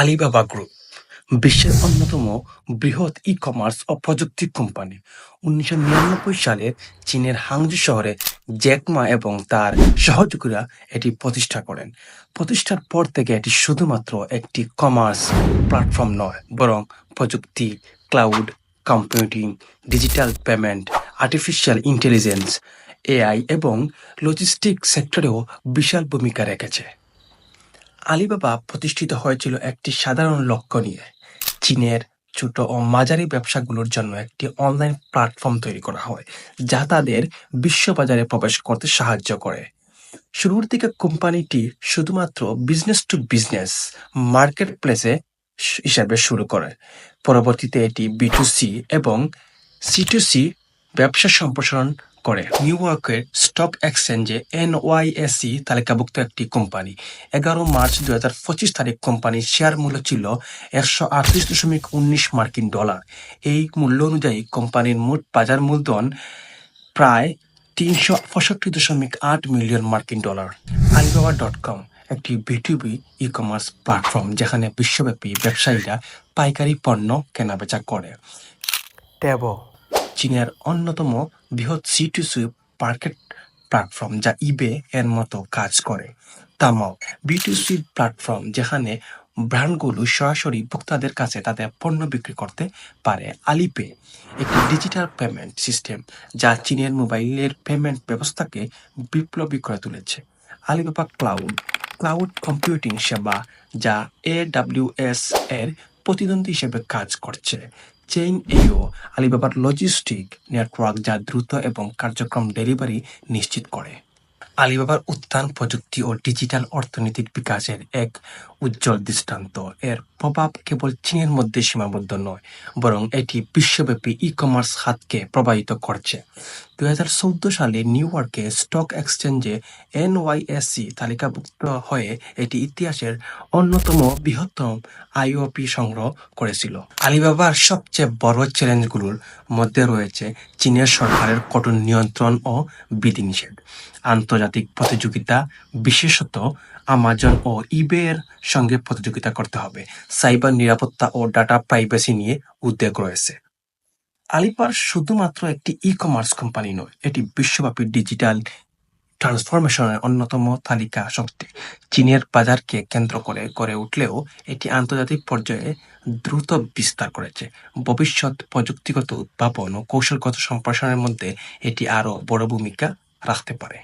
Alibaba group, বিশ্বের অন্যতম বৃহৎ ই-কমার্স ও প্রযুক্তি কোম্পানি। উনিশশো নিরানব্বই সালে চীনের হাংজু শহরে জ্যাকমা এবং তার সহযোগীরা এটি প্রতিষ্ঠা করেন। প্রতিষ্ঠার পর থেকে এটি শুধুমাত্র একটি কমার্স প্ল্যাটফর্ম নয়, বরং প্রযুক্তি cloud computing digital payment artificial intelligence AI এবং লজিস্টিক সেক্টরেও বিশাল ভূমিকা রেখেছে। আলিবাবা প্রতিষ্ঠিত হয়েছিল একটি সাধারণ লক্ষ্য নিয়ে। চীনের ছোট ও মাঝারি ব্যবসাগুলোর জন্য একটি অনলাইন প্ল্যাটফর্ম তৈরি করা হয়, যা তাদের বিশ্ববাজারে প্রবেশ করতে সাহায্য করে। শুরুর দিকে কোম্পানিটি শুধুমাত্র বিজনেস টু বিজনেস মার্কেট প্লেসে হিসাবে শুরু করে। পরবর্তীতে এটি বিটুসি এবং সি টু সি ব্যবসা সম্প্রসারণ করে। নিউ ইয়র্কের স্টক এক্সচেঞ্জে এনওয়াইএসি তালিকাভুক্ত একটি কোম্পানি এগারো মার্চ দুই হাজার পঁচিশ তারিখ কোম্পানির শেয়ার মূল্য ছিল একশো আটত্রিশ দশমিক উনিশ মার্কিন ডলার। এই মূল্য অনুযায়ী কোম্পানির মোট বাজার মূলধন প্রায় তিনশো পঁয়ষট্টি দশমিক আট মিলিয়ন মার্কিন ডলার। আলিবাবা ডট কম একটি বিটুবি ই কমার্স প্ল্যাটফর্ম যেখানে বিশ্বব্যাপী ব্যবসায়ীরা পাইকারি পণ্য কেনাবেচা করে। ট্যাবো চীনের অন্যতম বৃহৎ C to C market platform যা ইবে এর মতো কাজ করে। তামাও বিটুসি প্ল্যাটফর্ম যেখানে ব্র্যান্ডগুলো সরাসরি ভোক্তাদের কাছে তাদের পণ্য বিক্রি করতে পারে। আলিপে একটি ডিজিটাল পেমেন্ট সিস্টেম যা চীনের মোবাইলের পেমেন্ট ব্যবস্থাকে বিপ্লবী করে তুলেছে। আলিবাবা ক্লাউড ক্লাউড কম্পিউটিং সেবা যা এডাব্লিউএস এর প্রতিদ্বন্দ্বী হিসেবে কাজ করছে। চেইন এও আলিবাবার লজিস্টিক নেটওয়ার্ক যা দ্রুত এবং কার্যক্রম ডেলিভারি নিশ্চিত করে। আলিবাবার উত্থান প্রযুক্তি ও ডিজিটাল অর্থনীতির বিকাশের এক উজ্জ্বল দৃষ্টান্ত। এর প্রভাব কেবল চীনের মধ্যে সীমাবদ্ধ নয়, বরং এটি বিশ্বব্যাপী ই কমার্স খাতকে প্রভাবিত করছে। হাজার চৌদ্দ সালে নিউ ইয়র্কে স্টক এক্সচেঞ্জে এনওয়াইএসসি তালিকাভুক্ত হয়ে এটি ইতিহাসের অন্যতম বৃহত্তম আইওপি সংগ্রহ করেছিল। আলিবাবার সবচেয়ে বড় চ্যালেঞ্জগুলোর মধ্যে রয়েছে চীনের সরকারের কঠোর নিয়ন্ত্রণ ও বিধিনিষেধ। আন্তর্জাতিক প্রতিযোগিতা, বিশেষত আমাজন ও ইবে এর সঙ্গে প্রতিযোগিতা করতে হবে। সাইবার নিরাপত্তা ও ডাটা প্রাইভেসি নিয়ে উদ্বেগ রয়েছে। আলিপার শুধুমাত্র একটি ই কমার্স কোম্পানি নয়, এটি বিশ্বব্যাপী ডিজিটাল ট্রান্সফরমেশনের অন্যতম তালিকা শক্তি। চীনের বাজারকে কেন্দ্র করে গড়ে উঠলেও এটি আন্তর্জাতিক পর্যায়ে দ্রুত বিস্তার করেছে। ভবিষ্যৎ প্রযুক্তিগত উদ্ভাবন ও কৌশলগত সম্প্রসারণের মধ্যে এটি আরও বড় ভূমিকা রাখতে পারে।